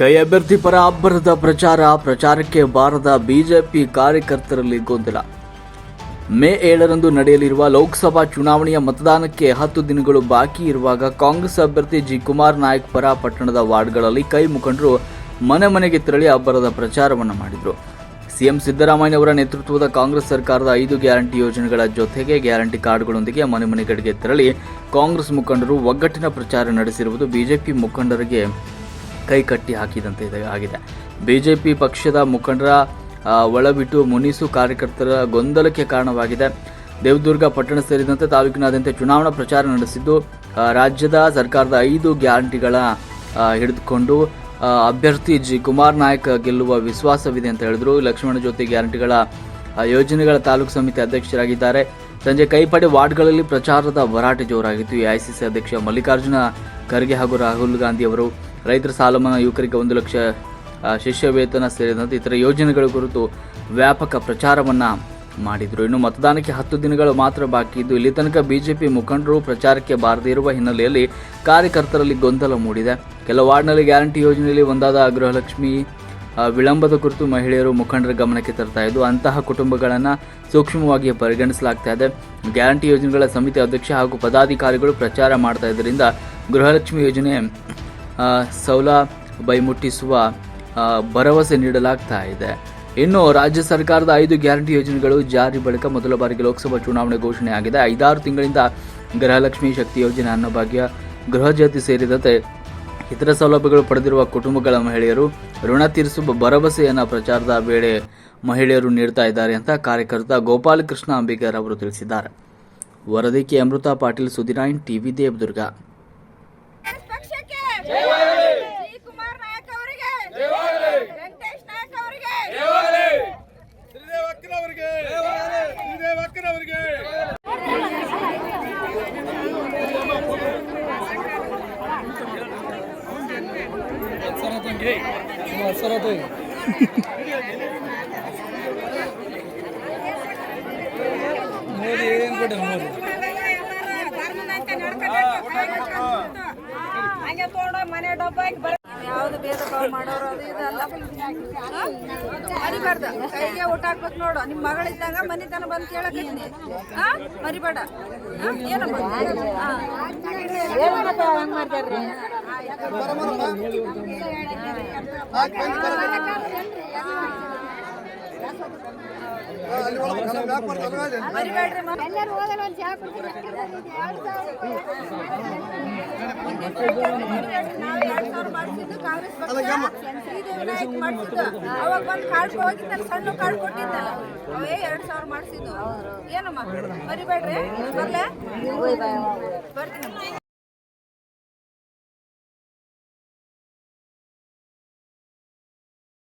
ಕೈ ಅಭ್ಯರ್ಥಿ ಪರ ಅಬ್ಬರದ ಪ್ರಚಾರ, ಪ್ರಚಾರಕ್ಕೆ ಬಾರದ ಬಿಜೆಪಿ ಕಾರ್ಯಕರ್ತರಲ್ಲಿ ಗೊಂದಲ. ಮೇ ಏಳರಂದು ನಡೆಯಲಿರುವ ಲೋಕಸಭಾ ಚುನಾವಣೆಯ ಮತದಾನಕ್ಕೆ ಹತ್ತು ದಿನಗಳು ಬಾಕಿ ಇರುವಾಗ ಕಾಂಗ್ರೆಸ್ ಅಭ್ಯರ್ಥಿ ಜಿ. ಕುಮಾರ್ ನಾಯಕ್ ಪರ ಪಟ್ಟಣದ ವಾರ್ಡ್ಗಳಲ್ಲಿ ಕೈ ಮುಖಂಡರು ಮನೆ ಮನೆಗೆ ತೆರಳಿ ಅಬ್ಬರದ ಪ್ರಚಾರವನ್ನು ಮಾಡಿದರು. ಸಿಎಂ ಸಿದ್ದರಾಮಯ್ಯ ಅವರ ನೇತೃತ್ವದ ಕಾಂಗ್ರೆಸ್ ಸರ್ಕಾರದ ಐದು ಗ್ಯಾರಂಟಿ ಯೋಜನೆಗಳ ಜೊತೆಗೆ ಗ್ಯಾರಂಟಿ ಕಾರ್ಡ್ಗಳೊಂದಿಗೆ ಮನೆ ಮನೆಗಳಿಗೆ ತೆರಳಿ ಕಾಂಗ್ರೆಸ್ ಮುಖಂಡರು ಒಗ್ಗಟ್ಟಿನ ಪ್ರಚಾರ ನಡೆಸಿರುವುದು ಬಿಜೆಪಿ ಮುಖಂಡರಿಗೆ ಕೈ ಕಟ್ಟಿ ಹಾಕಿದಂತೆ ಇದೆ, ಆಗಿದೆ. ಬಿಜೆಪಿ ಪಕ್ಷದ ಮುಖಂಡರ ಒಳಬಿಟ್ಟು ಮುನಿಸು ಕಾರ್ಯಕರ್ತರ ಗೊಂದಲಕ್ಕೆ ಕಾರಣವಾಗಿದೆ. ದೇವದುರ್ಗ ಪಟ್ಟಣ ಸೇರಿದಂತೆ ತಾಲೂಕಿನಾದ್ಯಂತ ಚುನಾವಣಾ ಪ್ರಚಾರ ನಡೆಸಿದ್ದು ರಾಜ್ಯದ ಸರ್ಕಾರದ ಐದು ಗ್ಯಾರಂಟಿಗಳ ಹಿಡಿದುಕೊಂಡು ಅಭ್ಯರ್ಥಿ ಜಿ. ಕುಮಾರ್ ನಾಯಕ್ ಗೆಲ್ಲುವ ವಿಶ್ವಾಸವಿದೆ ಅಂತ ಹೇಳಿದ್ರು. ಲಕ್ಷ್ಮಣ ಜ್ಯೋತಿ ಗ್ಯಾರಂಟಿಗಳ ಯೋಜನೆಗಳ ತಾಲೂಕು ಸಮಿತಿ ಅಧ್ಯಕ್ಷರಾಗಿದ್ದಾರೆ. ಸಂಜೆ ಕೈಪಡೆ ವಾರ್ಡ್ಗಳಲ್ಲಿ ಪ್ರಚಾರದ ಭರಾಟೆ ಜೋರಾಗಿತ್ತು. ಎಐಸಿಸಿ ಅಧ್ಯಕ್ಷ ಮಲ್ಲಿಕಾರ್ಜುನ ಖರ್ಗೆ ಹಾಗೂ ರಾಹುಲ್ ಗಾಂಧಿ ಅವರು ರೈತರ ಸಾಲ ಮನ್ನಾ ಯುವಕರಿಗೆ ಒಂದು ಲಕ್ಷ ಶಿಷ್ಯ ವೇತನ ಸೇರಿದಂತೆ ಇತರ ಯೋಜನೆಗಳ ಕುರಿತು ವ್ಯಾಪಕ ಪ್ರಚಾರವನ್ನು ಮಾಡಿದರು. ಇನ್ನು ಮತದಾನಕ್ಕೆ ಹತ್ತು ದಿನಗಳು ಮಾತ್ರ ಬಾಕಿ ಇದ್ದು, ಇಲ್ಲಿ ತನಕ ಬಿಜೆಪಿ ಮುಖಂಡರು ಪ್ರಚಾರಕ್ಕೆ ಬಾರದೇ ಇರುವ ಹಿನ್ನೆಲೆಯಲ್ಲಿ ಕಾರ್ಯಕರ್ತರಲ್ಲಿ ಗೊಂದಲ ಮೂಡಿದೆ. ಕೆಲ ವಾರ್ಡ್ನಲ್ಲಿ ಗ್ಯಾರಂಟಿ ಯೋಜನೆಯಲ್ಲಿ ಒಂದಾದ ಗೃಹಲಕ್ಷ್ಮಿ ವಿಳಂಬದ ಕುರಿತು ಮಹಿಳೆಯರು ಮುಖಂಡರ ಗಮನಕ್ಕೆ ತರ್ತಾ ಇದ್ದು, ಅಂತಹ ಕುಟುಂಬಗಳನ್ನು ಸೂಕ್ಷ್ಮವಾಗಿ ಪರಿಗಣಿಸಲಾಗ್ತಾ ಇದೆ. ಗ್ಯಾರಂಟಿ ಯೋಜನೆಗಳ ಸಮಿತಿ ಅಧ್ಯಕ್ಷ ಹಾಗೂ ಪದಾಧಿಕಾರಿಗಳು ಪ್ರಚಾರ ಮಾಡ್ತಾ ಇದರಿಂದ ಗೃಹಲಕ್ಷ್ಮಿ ಯೋಜನೆ ಸೌಲ ಬೈ ಮುಟ್ಟಿಸುವ ಭರವಸೆ ನೀಡಲಾಗ್ತಾ ಇದೆ. ಇನ್ನು ರಾಜ್ಯ ಸರ್ಕಾರದ ಐದು ಗ್ಯಾರಂಟಿ ಯೋಜನೆಗಳು ಜಾರಿ ಬಳಿಕ ಮೊದಲ ಬಾರಿಗೆ ಲೋಕಸಭಾ ಚುನಾವಣೆ ಘೋಷಣೆ ಆಗಿದೆ. ಐದಾರು ತಿಂಗಳಿಂದ ಗೃಹಲಕ್ಷ್ಮಿ ಶಕ್ತಿ ಯೋಜನೆ, ಅನ್ನಭಾಗ್ಯ ಗೃಹಜ್ಯೋತಿ ಸೇರಿದಂತೆ ಇತರ ಸೌಲಭ್ಯಗಳು ಪಡೆದಿರುವ ಕುಟುಂಬಗಳ ಮಹಿಳೆಯರು ಋಣ ತೀರಿಸುವ ಭರವಸೆಯನ್ನು ಪ್ರಚಾರದ ವೇಳೆ ಮಹಿಳೆಯರು ನೀಡ್ತಾ ಇದ್ದಾರೆ ಅಂತ ಕಾರ್ಯಕರ್ತ ಗೋಪಾಲಕೃಷ್ಣ ಅಂಬಿಗರ್ ಅವರು ತಿಳಿಸಿದ್ದಾರೆ. ವರದಿ ಅಮೃತ ಪಾಟೀಲ್ ಸುದಿನಾಯನ್ ಟಿವಿ ದೇವದುರ್ಗ. ಮೋದಿ ಏನ್ ಕೊಟ್ಟರು ಮೋದಿ ಹಂಗೆ ತಗೊಂಡ ಮನೆ ಡಬ್ಬ ಹಾಕಿ ಬರ ಯಾವ್ದು ಭೇದ ಭಾವ ಮಾಡೋರು ಅದು ಇದಲ್ಲ ಮರಿಬಾರ್ದ. ಕೈಗೆ ಊಟ ಹಾಕ್ಬೇಕು ನೋಡು. ನಿಮ್ಮ ಮಗಳಿದ್ದಾಗ ಮನಿತನ ಬಂದು ಕೇಳಕತ್ತೀನಿ. ಹಾ? ಮರಿಬೇಡ. ಏನಪ್ಪ? ಅವಾಗ ಬಂದು ಕಾರ್ಡ್ ಸಣ್ಣ ಕಾರ್ಡ್ ಕೊಟ್ಟಿದ್ದಲ್ಲ ಎರಡ್ ಸಾವಿರ ಮಾಡ್ಸಿದ್ದು ಏನಮ್ಮ ಮರಿಬೇಡ್ರಿ ಬರ್ಲೇ ಬರ್ತೀನಿ.